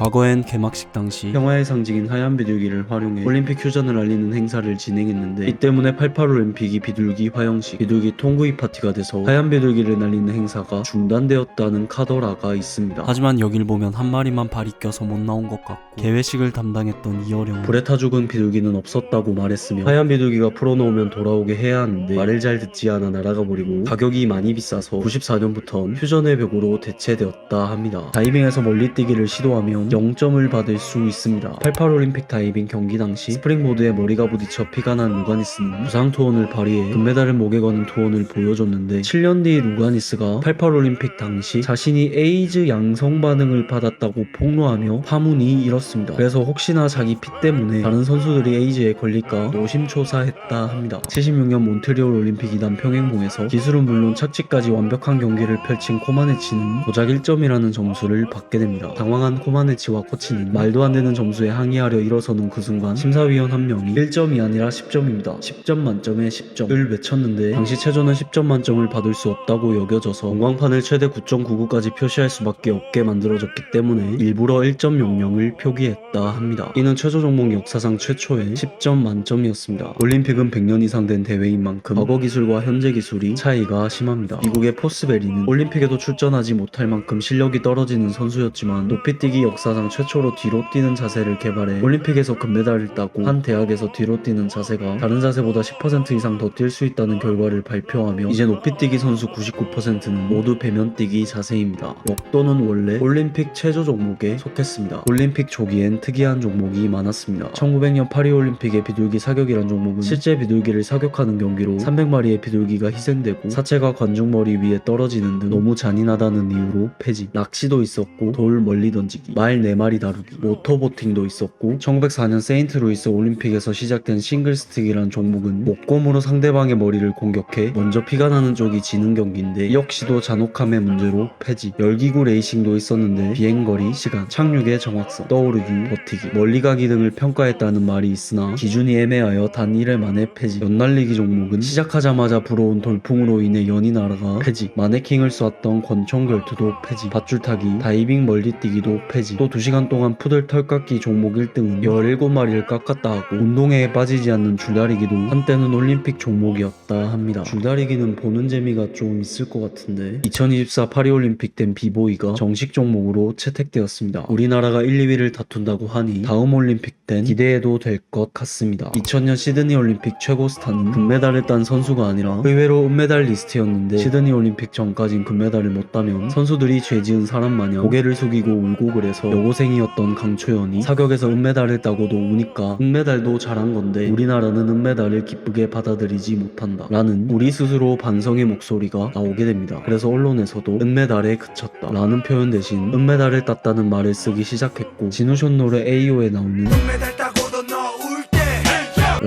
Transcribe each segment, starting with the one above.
과거엔 개막식 당시 평화의 상징인 하얀 비둘기를 활용해 올림픽 휴전을 알리는 행사를 진행했는데 이 때문에 88 올림픽이 비둘기 화형식, 비둘기 통구이 파티가 돼서 하얀 비둘기를 날리는 행사가 중단되었다는 카더라가 있습니다. 하지만 여길 보면 한 마리만 발이 껴서 못 나온 것 같고 개회식을 담당했던 이어령 불에 타 죽은 비둘기는 없었다고 말했으며 하얀 비둘기가 풀어놓으면 돌아오게 해야 하는데 말을 잘 듣지 않아 날아가 버리고 가격이 많이 비싸서 94년부턴 휴전의 벽으로 대체되었다 합니다. 다이빙에서 멀리 뛰기를 시도하면 0점을 받을 수 있습니다. 88 올림픽 다이빙 경기 당시 스프링보드에 머리가 부딪혀 피가 난 루가니스는 부상 투혼을 발휘해 금메달을 목에 거는 투혼을 보여줬는데 7년 뒤 루가니스가 88 올림픽 당시 자신이 에이즈 양성 반응을 받았다고 폭로하며 파문이 일었습니다. 그래서 혹시나 자기 피 때문에 다른 선수들이 에이즈에 걸릴까 노심초사했다 합니다. 76년 몬트리올 올림픽 2단 평행봉에서 기술은 물론 착지까지 완벽한 경기를 펼친 코마네치는 고작 1점이라는 점수를 받게 됩니다. 당황한 코마네치 와 코치는 말도 안 되는 점수에 항의하려 일어서는 그 순간 심사위원 한 명이 1점이 아니라 10점입니다. 10점 만점에 10점을 외쳤는데 당시 최저는 10점 만점을 받을 수 없다고 여겨져서 전광판을 최대 9.99까지 표시할 수밖에 없게 만들어졌기 때문에 일부러 1.00을 표기했다 합니다. 이는 최저 종목 역사상 최초의 10점 만점이었습니다. 올림픽은 100년 이상 된 대회인 만큼 과거 기술과 현재 기술이 차이가 심합니다. 미국의 포스베리는 올림픽에도 출전하지 못할 만큼 실력이 떨어지는 선수였지만 높이뛰기 역사 상 최초로 뒤로 뛰는 자세를 개발해 올림픽에서 금메달을 따고 한 대학에서 뒤로 뛰는 자세가 다른 자세보다 10% 이상 더 뛸 수 있다는 결과를 발표하며 이제 높이뛰기 선수 99%는 모두 배면뛰기 자세입니다. 역도는 원래 올림픽 최저 종목에 속했습니다. 올림픽 초기엔 특이한 종목이 많았습니다. 1900년 파리올림픽의 비둘기 사격이란 종목은 실제 비둘기를 사격하는 경기로 300마리의 비둘기가 희생되고 사체가 관중머리 위에 떨어지는 등 너무 잔인하다는 이유로 폐지. 낚시도 있었고 돌 멀리 던지기, 말 4마리 다루기, 모터보팅도 있었고 1904년 세인트루이스 올림픽에서 시작된 싱글스틱이란 종목은 목검으로 상대방의 머리를 공격해 먼저 피가 나는 쪽이 지는 경기인데 이 역시도 잔혹함의 문제로 폐지. 열기구 레이싱도 있었는데 비행거리, 시간, 착륙의 정확성, 떠오르기, 버티기, 멀리 가기 등을 평가했다는 말이 있으나 기준이 애매하여 단 1회 만에 폐지. 연날리기 종목은 시작하자마자 불어온 돌풍으로 인해 연이 날아가 폐지. 마네킹을 쏘았던 권총 결투도 폐지. 밧줄 타기, 다이빙 멀리뛰기도 폐지. 또 2시간 동안 푸들 털 깎기 종목 1등은 17마리를 깎았다 하고 운동회에 빠지지 않는 줄다리기도 한때는 올림픽 종목이었다 합니다. 줄다리기는 보는 재미가 좀 있을 것 같은데 2024 파리올림픽 땐 비보이가 정식 종목으로 채택되었습니다. 우리나라가 1, 2위를 다툰다고 하니 다음 올림픽 땐 기대해도 될 것 같습니다. 2000년 시드니 올림픽 최고 스타는 금메달을 딴 선수가 아니라 의외로 은메달 리스트였는데 시드니 올림픽 전까진 금메달을 못 따면 선수들이 죄지은 사람 마냥 고개를 숙이고 울고 그래서 여고생이었던 강초연이 사격에서 은메달을 따고도 우니까 은메달도 잘한 건데 우리나라는 은메달을 기쁘게 받아들이지 못한다 라는 우리 스스로 반성의 목소리가 나오게 됩니다. 그래서 언론에서도 은메달에 그쳤다 라는 표현 대신 은메달을 땄다는 말을 쓰기 시작했고 진우션 노래 AO에 나오는 때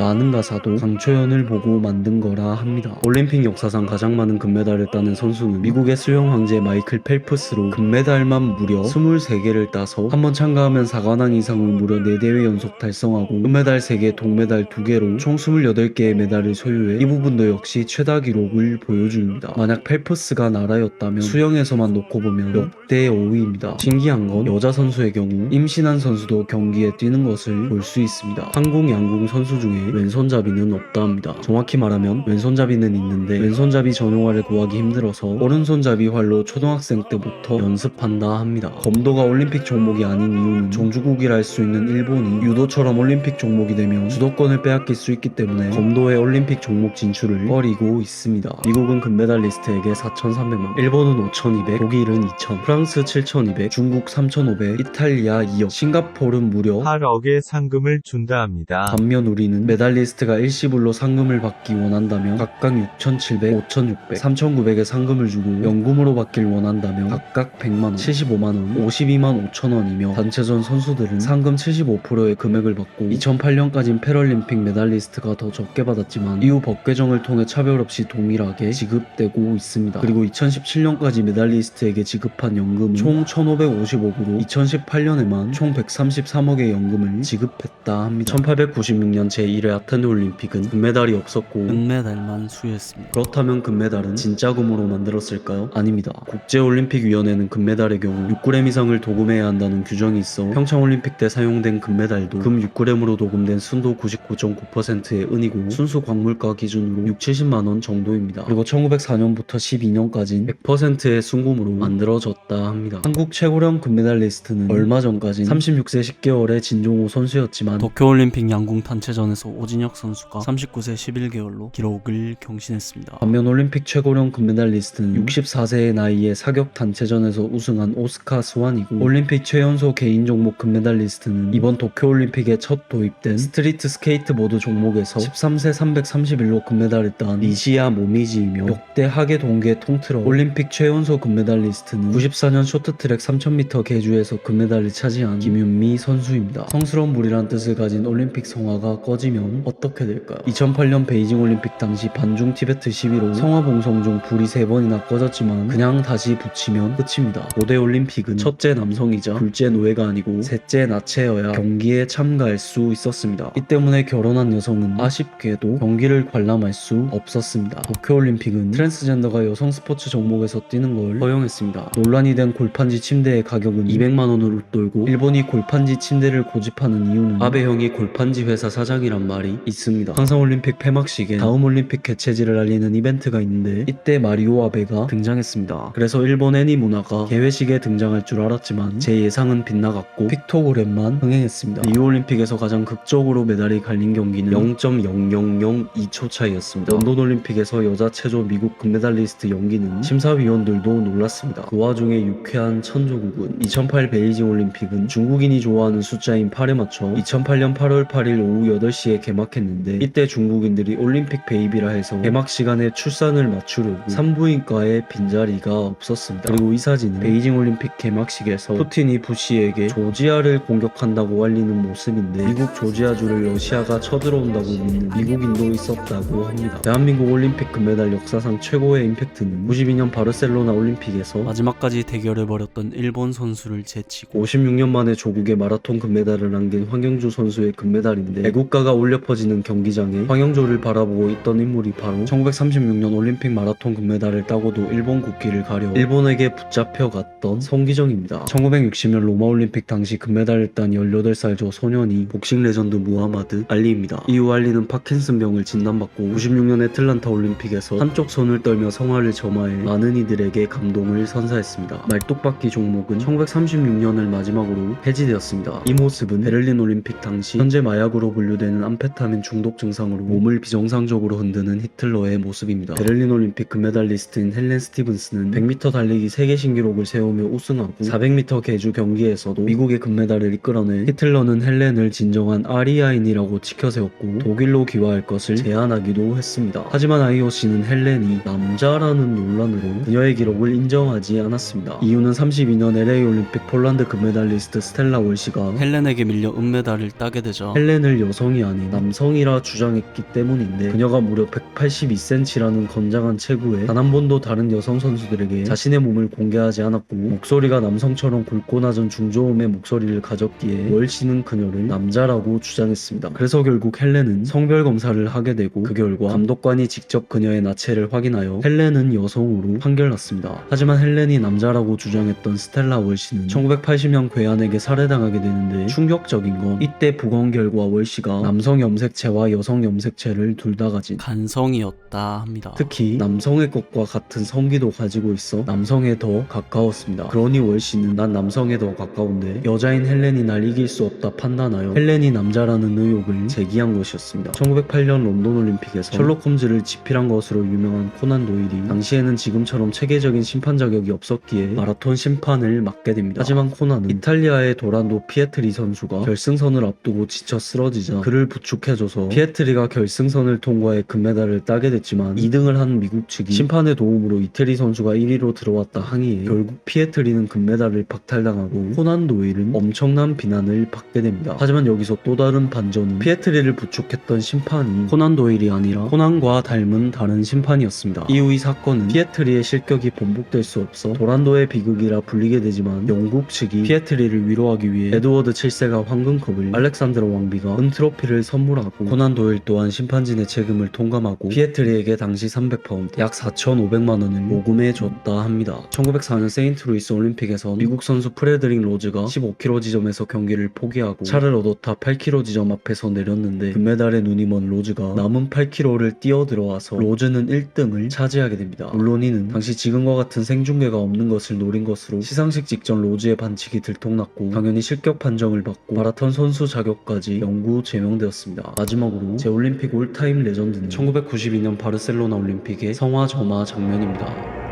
라는 가사도 강초연을 보고 만든 거라 합니다. 올림픽 역사상 가장 많은 금메달을 따는 선수는 미국의 수영 황제 마이클 펠프스로 금메달만 무려 23개를 따서 한 번 참가하면 4관왕 이상을 무려 4대회 연속 달성하고 은메달 3개, 동메달 2개로 총 28개의 메달을 소유해 이 부분도 역시 최다 기록을 보여줍니다. 만약 펠프스가 나라였다면 수영에서만 놓고 보면 역대 5위입니다. 신기한 건 여자 선수의 경우 임신한 선수도 경기에 뛰는 것을 볼 수 있습니다. 한국 양궁 선수 중에 왼손잡이는 없다 합니다. 정확히 말하면 왼손잡이는 있는데 왼손잡이 전용화를 구하기 힘들어서 오른손잡이 활로 초등학생 때부터 연습한다 합니다. 검도가 올림픽 종목이 아닌 이유는 종주국이라 할 수 있는 일본이 유도처럼 올림픽 종목이 되면 주도권을 빼앗길 수 있기 때문에 검도의 올림픽 종목 진출을 꺼리고 있습니다. 미국은 금메달리스트에게 4,300만, 일본은 5,200, 독일은 2,000, 프랑스 7,200, 중국 3,500, 이탈리아 2억, 싱가포르는 무려 8억의 상금을 준다 합니다. 반면 우리는 메달 리스트가 일시불로 상금을 받기 원한다면 각각 6,700, 5,600, 3,900의 상금을 주고 연금으로 받길 원한다면 각각 100만원, 75만원, 52만 5천원이며 단체전 선수들은 상금 75%의 금액을 받고 2008년까진 패럴림픽 메달리스트가 더 적게 받았지만 이후 법 개정을 통해 차별 없이 동일하게 지급되고 있습니다. 그리고 2017년까지 메달리스트에게 지급한 연금은 총 1,550억으로 2018년에만 총 133억의 연금을 지급했다 합니다. 1896년 제1 회 2021회 아테네 올림픽은 금메달이 없었고 은메달만 수여했습니다. 그렇다면 금메달은 진짜 금으로 만들었을까요? 아닙니다. 국제올림픽위원회는 금메달의 경우 6g 이상을 도금해야 한다는 규정이 있어 평창올림픽 때 사용된 금메달도 금 6g으로 도금된 순도 99.9%의 은이고 순수 광물가 기준으로 6, 70만원 정도입니다. 그리고 1904년부터 12년까진 100%의 순금으로 만들어졌다 합니다. 한국 최고령 금메달리스트는 얼마 전까진 36세 10개월의 진종호 선수였지만 도쿄올림픽 양궁 단체전에서 오진혁 선수가 39세 11개월로 기록을 경신했습니다. 반면 올림픽 최고령 금메달리스트는 64세의 나이에 사격 단체전에서 우승한 오스카 스완이고 올림픽 최연소 개인 종목 금메달리스트는 이번 도쿄올림픽에 첫 도입된 스트리트 스케이트보드 종목에서 13세 331로 금메달을 딴 니시야 모미지이며 역대 하계 동계 통틀어 올림픽 최연소 금메달리스트는 94년 쇼트트랙 3000m 계주에서 금메달을 차지한 김윤미 선수입니다. 성스러운 물이란 뜻을 가진 올림픽 성화가 꺼지 면 어떻게 될까요? 2008년 베이징 올림픽 당시 반중 티베트 시위로 성화 봉송 중 불이 세 번이나 꺼졌지만 그냥 다시 붙이면 끝입니다. 5대 올림픽은 첫째 남성이자 둘째 노예가 아니고 셋째 나체여야 경기에 참가할 수 있었습니다. 이 때문에 결혼한 여성은 아쉽게도 경기를 관람할 수 없었습니다. 도쿄올림픽은 트랜스젠더가 여성 스포츠 종목에서 뛰는 걸 허용했습니다. 논란이 된 골판지 침대의 가격은 200만 원을 웃돌고 일본이 골판지 침대를 고집하는 이유는 아베 형이 골판지 회사 사장이란 말이 있습니다. 항상 올림픽 폐막식에 다음 올림픽 개최지를 알리는 이벤트가 있는데 이때 마리오 아베가 등장했습니다. 그래서 일본 애니 문화가 개회식에 등장할 줄 알았지만 제 예상은 빗나갔고 픽토그램만 흥행했습니다. 리우올림픽에서 가장 극적으로 메달이 갈린 경기는 0.0002초 차이였습니다. 런던 올림픽에서 여자 체조 미국 금메달리스트 연기는 심사위원들도 놀랐습니다. 그 와중에 유쾌한 천조국은 2008 베이징 올림픽은 중국인이 좋아하는 숫자인 8에 맞춰 2008년 8월 8일 오후 8시에 개막했는데 이때 중국인들이 올림픽 베이비라 해서 개막 시간에 출산을 맞추려고 산부인과에 빈자리가 없었습니다. 그리고 이 사진은 베이징 올림픽 개막식에서 푸틴이 부시에게 조지아를 공격한다고 알리는 모습인데 미국 조지아주를 러시아가 쳐들어온다고 믿는 미국인도 있었다고 합니다. 대한민국 올림픽 금메달 역사상 최고의 임팩트는 92년 바르셀로나 올림픽에서 마지막까지 대결을 벌였던 일본 선수를 제치고 56년 만에 조국의 마라톤 금메달을 남긴 황영조 선수의 금메달인데 애국가가 울려 퍼지는 경기장에 황영조를 바라보고 있던 인물이 바로 1936년 올림픽 마라톤 금메달을 따고도 일본 국기를 가려 일본에게 붙잡혀 갔던 송기정입니다. 1960년 로마 올림픽 당시 금메달을 딴 18살 저 소년이 복싱 레전드 무하마드 알리입니다. 이후 알리는 파킨슨병을 진단받고 96년 애틀란타 올림픽에서 한쪽 손을 떨며 성화를 점화해 많은 이들에게 감동을 선사했습니다. 말뚝박기 종목은 1936년을 마지막으로 폐지되었습니다. 이 모습은 베를린 올림픽 당시 현재 마약으로 분류되는 암 페타민 중독 증상으로 몸을 비정상적으로 흔드는 히틀러의 모습입니다. 베를린 올림픽 금메달리스트인 헬렌 스티븐스는 100m 달리기 세계 신기록을 세우며 우승하고 400m 계주 경기에서도 미국의 금메달을 이끌어내 히틀러는 헬렌을 진정한 아리아인이라고 치켜세웠고 독일로 귀화할 것을 제안하기도 했습니다. 하지만 IOC는 헬렌이 남자라는 논란으로 그녀의 기록을 인정하지 않았습니다. 이유는 32년 LA 올림픽 폴란드 금메달리스트 스텔라 월시가 헬렌에게 밀려 은메달을 따게 되자 헬렌을 여성이 아닌 남성이라 주장했기 때문인데 그녀가 무려 182cm라는 건장한 체구에 단 한 번도 다른 여성 선수들에게 자신의 몸을 공개하지 않았고 목소리가 남성처럼 굵고 낮은 중저음의 목소리를 가졌기에 월시는 그녀를 남자라고 주장했습니다. 그래서 결국 헬렌은 성별 검사를 하게 되고 그 결과 감독관이 직접 그녀의 나체를 확인하여 헬렌은 여성으로 판결났습니다. 하지만 헬렌이 남자라고 주장했던 스텔라 월시는 1980년 괴한에게 살해당하게 되는데 충격적인 건 이때 부검 결과 월시가 남성 염색체와 여성 염색체를 둘 다 가진 간성이었다 합니다. 특히 남성의 것과 같은 성기도 가지고 있어 남성에 더 가까웠습니다. 그러니 월시는 난 남성에 더 가까운데 여자인 헬렌이 날 이길 수 없다 판단하여 헬렌이 남자라는 의혹을 제기한 것이었습니다. 1908년 런던 올림픽에서 셜록 홈즈를 지필한 것으로 유명한 코난 도일이 당시에는 지금처럼 체계적인 심판 자격이 없었기에 마라톤 심판을 맡게 됩니다. 하지만 코난은 이탈리아의 도란도 피에트리 선수가 결승선을 앞두고 지쳐 쓰러지자 그를 부축해줘서 피에트리가 결승선을 통과해 금메달을 따게 됐지만 2등을 한 미국 측이 심판의 도움으로 이태리 선수가 1위로 들어왔다 항의해 결국 피에트리는 금메달을 박탈당하고 코난 도일은 엄청난 비난을 받게 됩니다. 하지만 여기서 또 다른 반전은 피에트리를 부축했던 심판이 코난 도일이 아니라 코난과 닮은 다른 심판이었습니다. 이후 이 사건은 피에트리의 실격이 번복될 수 없어 도란도의 비극이라 불리게 되지만 영국 측이 피에트리를 위로하기 위해 에드워드 7세가 황금컵을 알렉산드로 왕비가 은 트로피를 선물하고 코난 도일 또한 심판진의 책임을 통감하고 피에트리에게 당시 300파운드 약 4,500만 원을 모금해 줬다 합니다. 1904년 세인트루이스 올림픽에선 미국 선수 프레드릭 로즈가 15km 지점에서 경기를 포기하고 차를 얻어타 8km 지점 앞에서 내렸는데 금메달에 눈이 먼 로즈가 남은 8km를 뛰어 들어와서 로즈는 1등을 차지하게 됩니다. 물론 이는 당시 지금과 같은 생중계가 없는 것을 노린 것으로 시상식 직전 로즈의 반칙이 들통났고 당연히 실격 판정을 받고 마라톤 선수 자격까지 영구 제명되었 습니다. 마지막으로 제 올림픽 올타임 레전드는 1992년 바르셀로나 올림픽의 성화 점화 장면입니다.